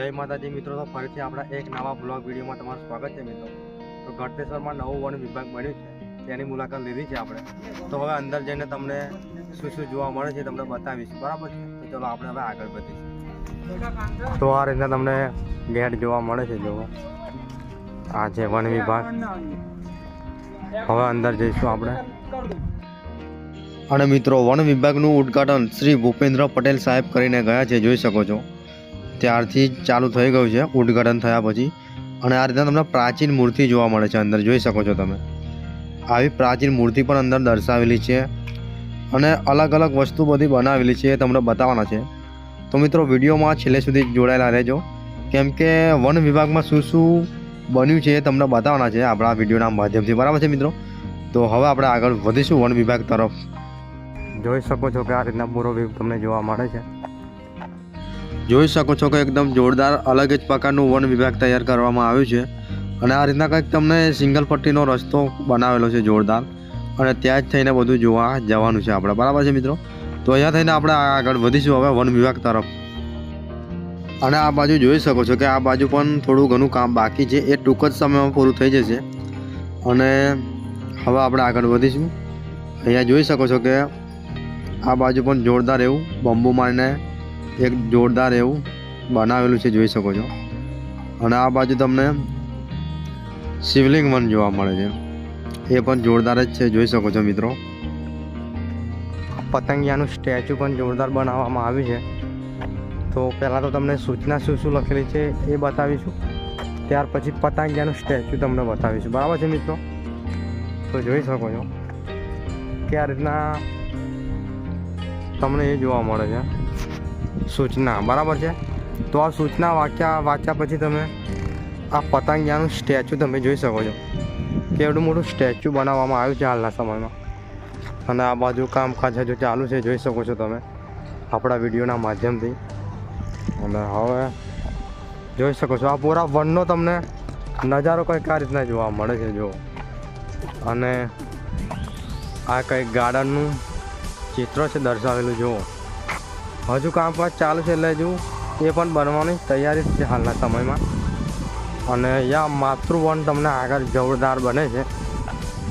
જય માતાજી, મિત્રો. તો ફરીથી આપણા એક નવા બ્લોગ વિડીયોમાં તમારું સ્વાગત છે, મિત્રો. તો ગળતેશ્વરમાં નવું વન વિભાગ બન્યું છે. તેની મુલાકાત લીધી છે આપણે. તો હવે અંદર જઈને તમને શું શું જોવા મળે છે તમને બતાવીશું. બરાબર છે? તો ચલો આપણે હવે આગળ વધીશું. તો આ રીતના તમને ગેટ જોવા મળે છે જોવો આ છે વન વિભાગ. હવે અંદર જઈશું આપણે. અને મિત્રો, વન વિભાગનું ઉદ્ઘાટન શ્રી ભૂપેન્દ્ર પટેલ સાહેબ કરીને ગયા છે, જોઈ શકો છો. ત્યારથી ચાલુ થઈ ગયું છે, ઉદ્ઘાટન થયા પછી. અને આ રીતના તમને પ્રાચીન મૂર્તિ જોવા મળે છે અંદર, જોઈ શકો છો તમે. આવી પ્રાચીન મૂર્તિ પણ અંદર દર્શાવેલી છે. અને અલગ અલગ વસ્તુ બધી બનાવેલી છે એ તમને બતાવવાના છે. તો મિત્રો, વિડીયોમાં છેલ્લે સુધી જોડાયેલા રહેજો. કેમ કે વન વિભાગમાં શું શું બન્યું છે એ તમને બતાવવાના છે આપણા વિડીયોના માધ્યમથી. બરાબર છે મિત્રો? તો હવે આપણે આગળ વધીશું વન વિભાગ તરફ. જોઈ શકો છો કે આ રીતના પૂરો વ્યૂ તમને જોવા મળે છે. જોઈ શકો છો કે એકદમ જોરદાર, અલગ જ પ્રકારનું વન વિભાગ તૈયાર કરવામાં આવ્યું છે. અને આ રીતના કંઈક તમને સિંગલ પટ્ટીનો રસ્તો બનાવેલો છે જોરદાર. અને ત્યાં જ થઈને બધું જોવા જવાનું છે આપણે. બરાબર છે મિત્રો? તો અહીંયા થઈને આપણે આગળ વધીશું હવે વન વિભાગ તરફ. અને આ બાજુ જોઈ શકો છો કે આ બાજુ પણ થોડું ઘણું કામ બાકી છે. એ ટૂંક જ સમયમાં પૂરું થઈ જશે. અને હવે આપણે આગળ વધીશું. અહીંયા જોઈ શકો છો કે આ બાજુ પણ જોરદાર એવું બંબુ મારીને એક જોરદાર એવું બનાવેલું છે, જોઈ શકો છો. અને આ બાજુ તમને શિવલિંગ વન જોવા મળે છે. એ પણ જોરદાર જ છે, જોઈ શકો છો મિત્રો. પતંગિયાનું સ્ટેચ્યુ પણ જોરદાર બનાવવામાં આવ્યું છે. તો પહેલાં તો તમને સૂચના શું શું લખેલી છે એ બતાવીશું. ત્યાર પછી પતંગિયાનું સ્ટેચ્યુ તમને બતાવીશું. બરાબર છે મિત્રો? તો જોઈ શકો છો. કે આ રીતના તમને એ જોવા મળે છે. સૂચના, બરાબર છે? તો આ સૂચના વાંચ્યા વાંચ્યા પછી તમે આ પતંગિયાનું સ્ટેચ્યુ તમે જોઈ શકો છો. કેવડું મોટું સ્ટેચ્યુ બનાવવામાં આવ્યું છે હાલના સમયમાં. અને આ બાજુ કામકાજ હજુ ચાલુ છે, જોઈ શકો છો તમે આપણા વિડીયોના માધ્યમથી. અને હવે જોઈ શકો છો, આ પૂરા વનનો તમને નજારો કંઈક આ રીતના જોવા મળે છે જો અને આ કંઈક ગાર્ડનનું ચિત્ર છે દર્શાવેલું, જુઓ. હજુ કામ પણ ચાલુ છે એટલે હજુ એ પણ બનવાની તૈયારી છે હાલના સમયમાં. અને યા માતૃવન તમને આગળ જોરદાર બને છે.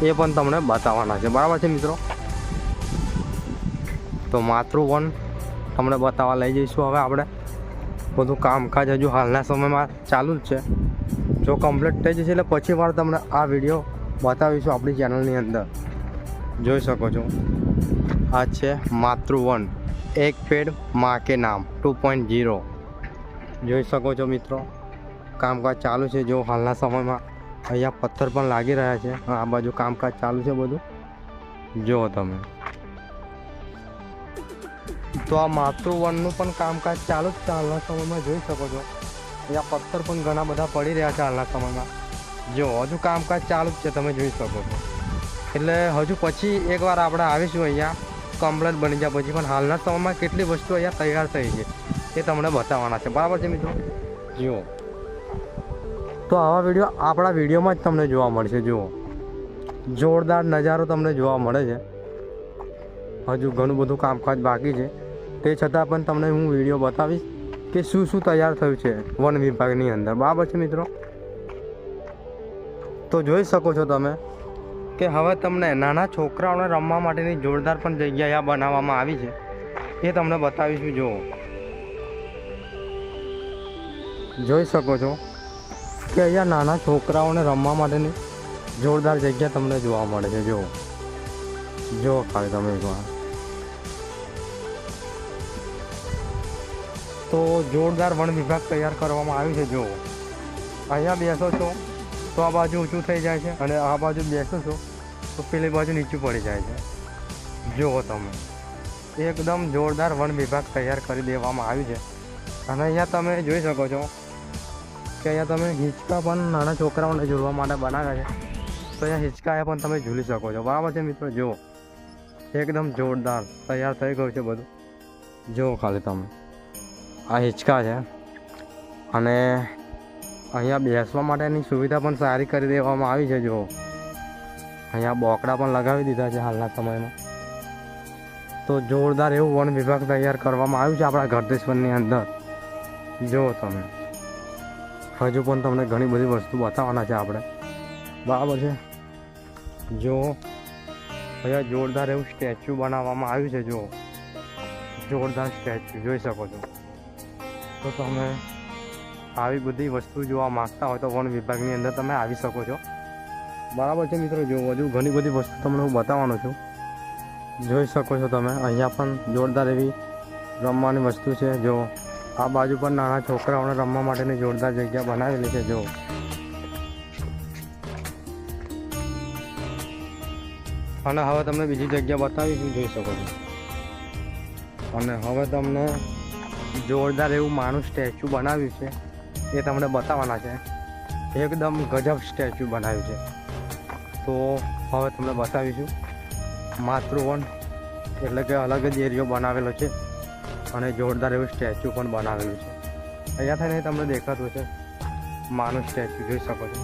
એ પણ તમને બતાવવાના છે. બરાબર છે મિત્રો? તો માતૃવન તમને બતાવવા લઈ જઈશું હવે આપણે. બધું કામકાજ હજુ હાલના સમયમાં ચાલુ જ છે. જો કમ્પ્લીટ થઈ જશે એટલે પછી વાર તમને આ વીડિયો બતાવીશું આપણી ચેનલની અંદર. જોઈ શકો છો. આ છે માતૃવન એક પેડમાં કે નામ, ટુ પોઈન્ટ ઝીરો. જોઈ શકો છો મિત્રો, કામકાજ ચાલુ છે જો હાલના સમયમાં. અહીંયા પથ્થર પણ લાગી રહ્યા છે આ બાજુ કામકાજ ચાલુ છે બધું. જુઓ તમે. તો આ માતૃવનનું પણ કામકાજ ચાલુ જ છે હાલના સમયમાં, જોઈ શકો છો. અહીંયા પથ્થર પણ ઘણા બધા પડી રહ્યા છે હાલના સમયમાં. જો, હજુ કામકાજ ચાલુ જ છે, તમે જોઈ શકો છો. એટલે હજુ પછી એકવાર આપણે આવીશું અહીંયા. કમ્પ્લેટ બની જાય પછી પણ હાલના સમયમાં કેટલી વસ્તુ અહીંયા તૈયાર થઈ છે એ તમને બતાવવાના છે. બરાબર છે મિત્રો? જુઓ. તો આવા વીડિયો આપણા વિડીયોમાં જ તમને જોવા મળશે, જુઓ. જોરદાર નજારો તમને જોવા મળે છે. હજુ ઘણું બધું કામકાજ બાકી છે. તે છતાં પણ તમને હું વીડિયો બતાવીશ કે શું શું તૈયાર થયું છે વન વિભાગની અંદર. બરાબર છે મિત્રો? તો જોઈ શકો છો તમે કે હવે તમને નાના છોકરાઓને રમવા માટેની જોરદાર પણ જગ્યા બનાવવામાં આવી છે. એ તમને બતાવીશું, જુઓ. જોઈ શકો છો કે અહીંયા નાના છોકરાઓને રમવા માટેની જોરદાર જગ્યા તમને જોવા મળે છે, જુઓ. જુઓ ખાલી તમે એકવાર. તો જોરદાર વન વિભાગ તૈયાર કરવામાં આવ્યું છે, જુઓ. અહીંયા બેસો છો, તો આ બાજુ ઊંચું થઈ જાય છે અને આ બાજુ બેસો છો તો પેલી બાજુ નીચું પડી જાય છે. જુઓ તમે. એકદમ જોરદાર વન વિભાગ તૈયાર કરી દેવામાં આવ્યું છે. અને અહીંયા તમે જોઈ શકો છો કે અહીંયા તમે હિંચકા પણ નાના છોકરાઓને ઝૂલવા માટે બનાવ્યા છે. તો અહીંયા હિંચકા પણ તમે ઝૂલી શકો છો. બરાબર છે મિત્રો જુઓ. એકદમ જોરદાર તૈયાર થઈ ગયું છે બધું. જુઓ ખાલી તમે. આ હિંચકા છે. અને અહીંયા બેસવા માટેની સુવિધા પણ સારી કરી દેવામાં આવી છે, જુઓ. અહીંયા બોકડા પણ લગાવી દીધા છે હાલના સમયમાં. તો જોરદાર એવું વન વિભાગ તૈયાર કરવામાં આવ્યું છે આપણા ગરદેશ્વરની અંદર. જુઓ તમે. હજુ પણ તમને ઘણી બધી વસ્તુ બતાવવાના છે આપણે. બરાબર છે? જો અહીંયા જોરદાર એવું સ્ટેચ્યુ બનાવવામાં આવ્યું છે જો જોરદાર સ્ટેચ્યુ, જોઈ શકો છો. તો તમે આવી બધી વસ્તુ જોવા માંગતા હોય તો વન વિભાગની અંદર તમે આવી શકો છો. બરાબર છે મિત્રો, જો હજુ ઘણી બધી વસ્તુ તમને હું બતાવવાનો છું. જોઈ શકો છો તમે, અહીંયા પણ જોરદાર એવી રમવાની વસ્તુ છે. જો આ બાજુ પણ નાના છોકરાઓને રમવા માટેની જોરદાર જગ્યા બનાવેલી છે, જો. અને હવે તમને બીજી જગ્યા બતાવીશું, જોઈ શકો છો. અને હવે તમને જોરદાર એવું માનું સ્ટેચ્યુ બનાવ્યું છે, એ તમને બતાવવાના છે. એકદમ ગજબ સ્ટેચ્યુ બનાવ્યું છે. તો હવે તમને બતાવીશું. માતૃવન એટલે કે અલગ જ એરિયો બનાવેલો છે અને જોરદાર એવું સ્ટેચ્યુ પણ બનાવેલું છે. અહીંયા થઈને તમને દેખાતું છે માનું સ્ટેચ્યુ જોઈ શકો છો.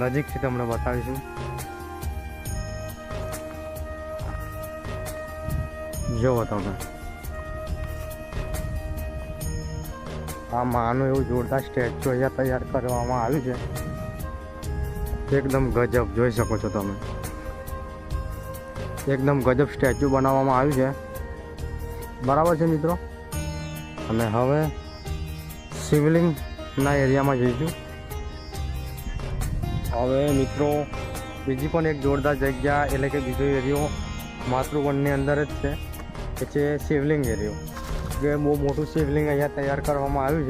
નજીકથી તમને બતાવીશું. જુઓ તમે. આ માનું એવું જોરદાર સ્ટેચ્યુ અહીંયા તૈયાર કરવામાં આવ્યું છે. એકદમ ગજબ જોઈ શકો છો તમે. એકદમ ગજબ સ્ટેચ્યુ બનાવવામાં આવ્યું છે. બરાબર છે મિત્રો? અને હવે શિવલિંગના એરિયામાં જઈશું. હવે મિત્રો, બીજી પણ એક જોરદાર જગ્યા, એટલે કે બીજો એરિયો માતૃવનની અંદર જ છે કે છે શિવલિંગ એરિયો. જે બહુ મોટું શિવલિંગ અહીંયા તૈયાર કરવામાં આવ્યું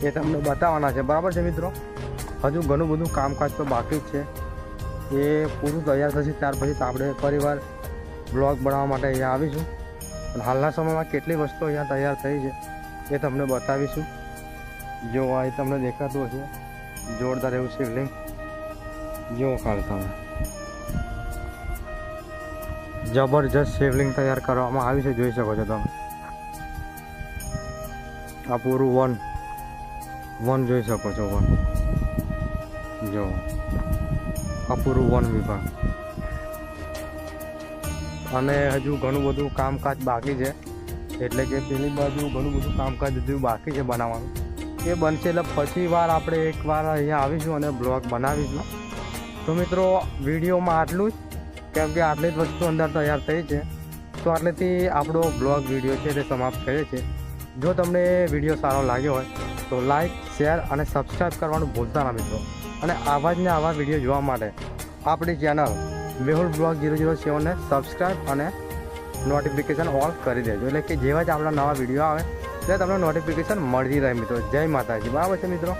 છે, એ તમને બતાવવાના છે. બરાબર છે મિત્રો? હજુ ઘણું બધું કામકાજ તો બાકી જ છે. એ પૂરું તૈયાર થશે ત્યાર પછી આપણે ફરીવાર બ્લોગ બનાવવા માટે અહીંયા આવીશું. અને હાલના સમયમાં કેટલી વસ્તુઓ અહીંયા તૈયાર થઈ છે એ તમને બતાવીશું. જો આ તમને દેખાતું હશે. જોરદાર એવું શિવલિંગ. જો ખાલી તમે જબરજસ્ત શિવલિંગ તૈયાર કરવામાં આવી છે, જોઈ શકો છો તમે. આ પૂરું વન. વન જોઈ શકો છો, વન. જો, અપૂરું વન વિભાગ. અને હજુ ઘણું બધું કામકાજ બાકી છે. એટલે કે પેલી બાજુ ઘણું બધું કામકાજ હજુ બાકી છે બનાવવાનું. એ બનશે એટલે પછી વાર આપણે એકવાર અહીંયા આવીશું અને બ્લોગ બનાવીશું. તો મિત્રો, વિડીયોમાં આટલું જ. કેમ કે આટલી જ વસ્તુ અંદર તૈયાર થઈ છે. તો આટલેથી આપણો બ્લોગ વીડિયો છે તે સમાપ્ત કરે છે જો તમને વીડિયો સારો લાગ્યો હોય, તો લાઈક, શેર અને સબસ્ક્રાઈબ કરવાનું ભૂલતા ના મિત્રો. અને આવા જ ને આવા વીડિયો જોવા માટે આપણી channel Mehul blog zero zero સેવનને subscribe અને નોટિફિકેશન ઓલ કરી દેજો. એટલે કે જેવા જ આપણા નવા વીડિયો આવે એટલે તમને નોટિફિકેશન મળતી રહે મિત્રો. જય માતાજી. બરાબર છે મિત્રો?